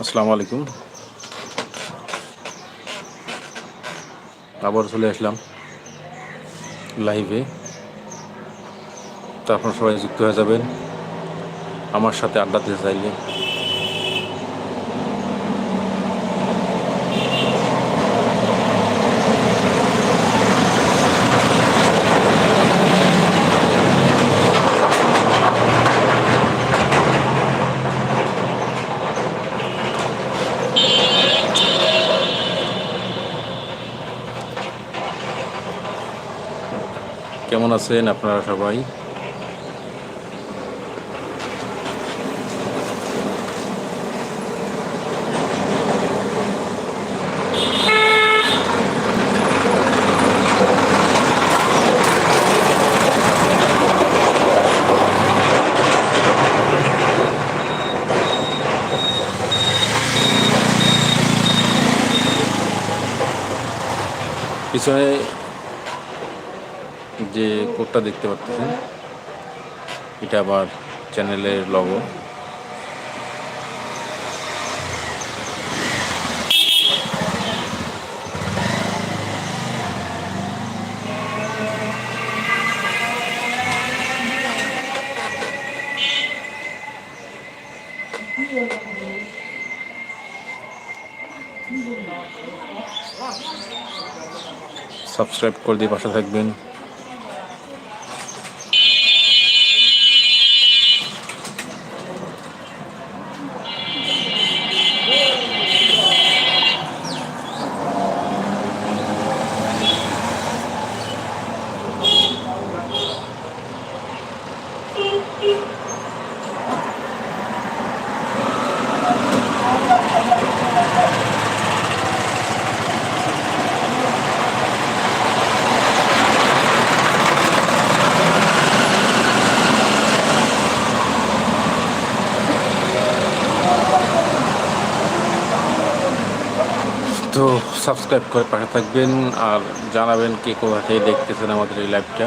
আসসালামু আলাইকুম। আবার চলে আসলাম লাইভে তো আপনারা সবাই যুক্ত হয়ে যাবেন। আমার সাথে আড্ডা দিতে চাইলে। কেমন আছেন আপনারা সবাই? পিছনে যে কোডটা দেখতে পাচ্ছেন এটা আবার চ্যানেলের লগো সাবস্ক্রাইব করে দিয়ে পাশে থাকবেন তো সাবস্ক্রাইব করে পাশে থাকবেন আর জানাবেন কে কোথা থেকে দেখতেছেন আমাদের এই লাইভটা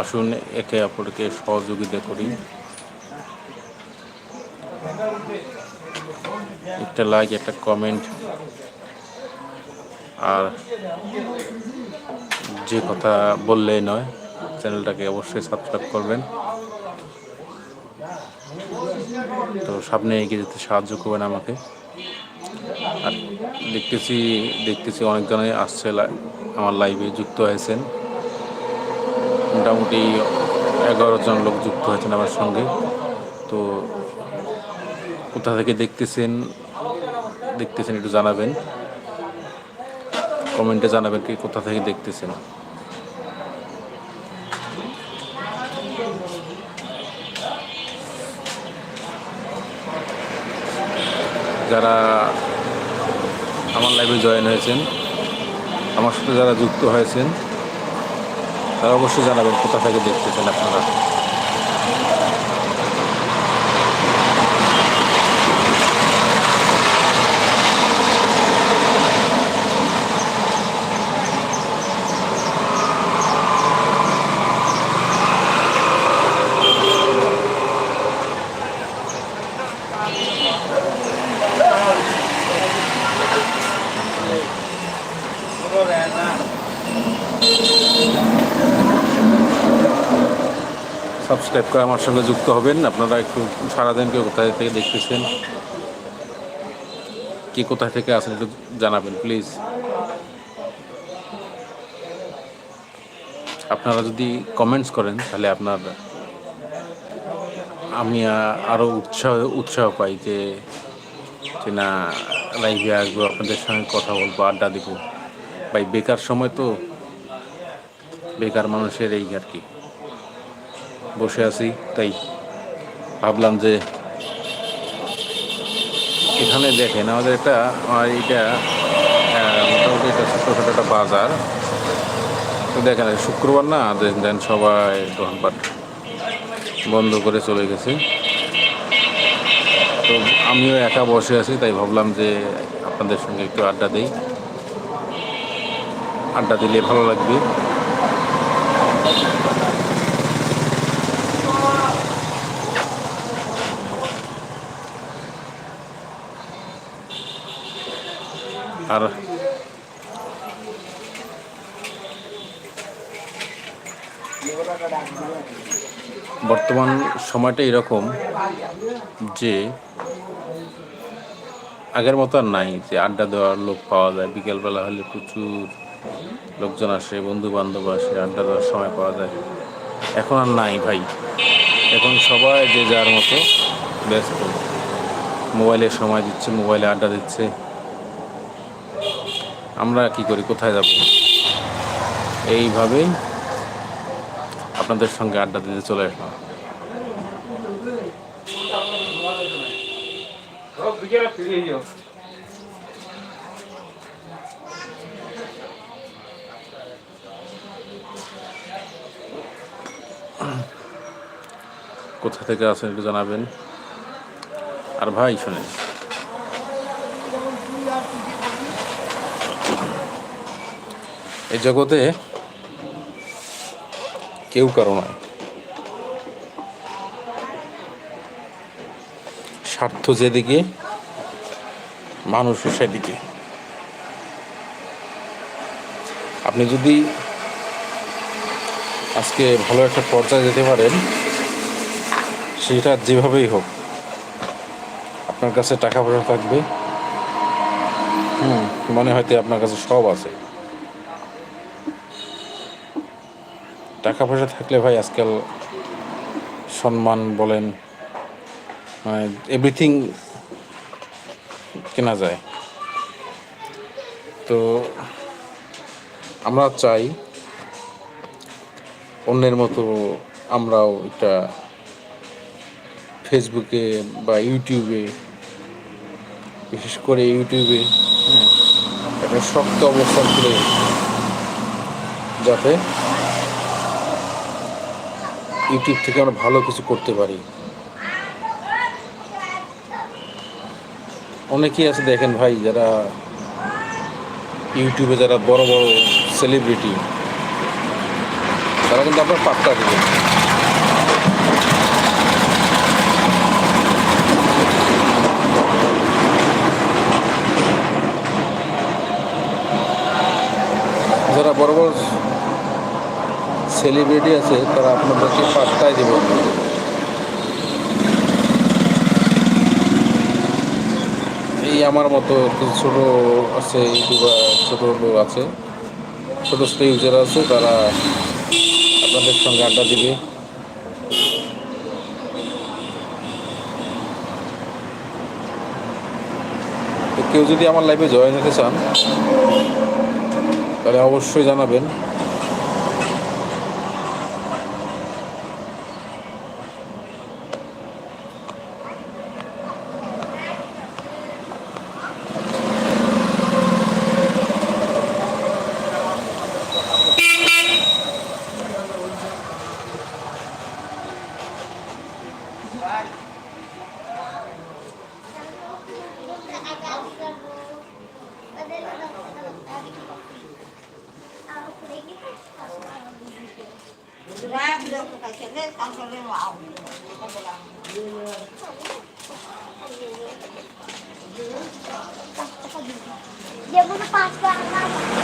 আসুন একে অপরকে সহযোগিতা করি। একটা লাইক একটা কমেন্ট আর যে কথা বললেই নয় চ্যানেলটাকে অবশ্যই সাবস্ক্রাইব করবেন। তো সামনে এগিয়ে যেতে সাহায্য করবেন আমাকে। আর দেখতেছি দেখতেছি অনেকজনে আসছে আমার লাইভে যুক্ত হয়েছেন। মোটামুটি এগারো জন লোক যুক্ত হয়েছেন আমার সঙ্গে। তো কোথা থেকে দেখতেছেন দেখতেছেন একটু জানাবেন। কমেন্টে জানাবেন কি কোথা থেকে দেখতেছেন। যারা আমার লাইভে জয়েন হয়েছেন, আমার সাথে যারা যুক্ত হয়েছেন, তারা অবশ্যই জানাবেন কোথা থেকে দেখতেছেন আপনারা। সাবস্ক্রাইব করে আমার সঙ্গে যুক্ত হবেন। আপনারা একটু সারাদিন কেউ কোথায় থেকে দেখতেছেন? কে কোথায় থেকে আসেন একটু জানাবেন, প্লিজ। আপনারা যদি কমেন্টস করেন, তাহলে আপনার আমি আ- আরও উৎসাহ উৎসাহ পাই যে না লাইভে আসব, আপনাদের সঙ্গে কথা বলব, আড্ডা দিব। ভাই, বেকার সময় তো, বেকার মানুষের এই আর কি। বসে আছি তাই ভাবলাম যে এখানে দেখেন আমাদের একটা আমার আহ, মোটামুটি একটা ছোটোখাটো একটা বাজার। তো দেখেন শুক্রবার না দেন সবাই দোকানপাট বন্ধ করে চলে গেছে। তো আমিও একা বসে আছি তাই ভাবলাম যে আপনাদের সঙ্গে একটু আড্ডা দিই। আড্ডা দিলে ভালো লাগবে। আর বর্তমান সময়টা এরকম যে আগের মতো আর নাই, যে আড্ডা দেওয়ার লোক পাওয়া যায়, বিকেলবেলা হলে প্রচুর লোকজন আসে বন্ধু বান্ধব আসে, আড্ডা দেওয়ার সময় পাওয়া যায়। এখন আর নাই ভাই। এখন সবাই যে যার মতো ব্যস্ত। মোবাইলে সময় দিচ্ছে, মোবাইলে আড্ডা দিচ্ছে। আমরা কি করি কোথায় যাব? এইভাবেই আপনাদের সঙ্গে আড্ডা দিতে চলে আসলাম। কোথা থেকে আছেন একটু জানাবেন। আর ভাই শোনেন। এই জগতে কেউ কারও নয়। স্বার্থ যেদিকে, মানুষও সেদিকে। আপনি যদি আজকে ভালো একটা পর্যায়ে যেতে পারেন, সেটা যেভাবেই হোক, আপনার কাছে টাকা পয়সা থাকবে। হুম, মনে হয়তো আপনার কাছে সব আছে। টাকা পয়সা থাকলে ভাই আজকাল সম্মান বলেন মানে এভরিথিং কেনা যায়। তো আমরা চাই অন্যের মতো আমরাও এটা ফেসবুকে বা ইউটিউবে বিশেষ করে ইউটিউবে হ্যাঁ একটা শক্ত অবস্থান করে যাতে ইউটিউব থেকে আমরা ভালো কিছু করতে পারি। অনেকেই আছে দেখেন ভাই যারা ইউটিউবে যারা বড় বড় সেলিব্রিটি তারা কিন্তু আপনার পাত্তা দিবেন যারা বড় বড় সেলিব্রিটি আছে, তারা আপনাদেরকে পাত্তাই দেবে। এই আমার মতো ছোট আছে ইউটিউবার ছোট লোক আছে। ছোট ছোট ইউজার আছে, তারা আপনাদের সঙ্গে আড্ডা দিবে। কেউ যদি আমার লাইফে জয়েন হতে চান, তাহলে অবশ্যই জানাবেন। rápida, porque vai ser mesmo, tá resolvendo algo. Devo no passo para passar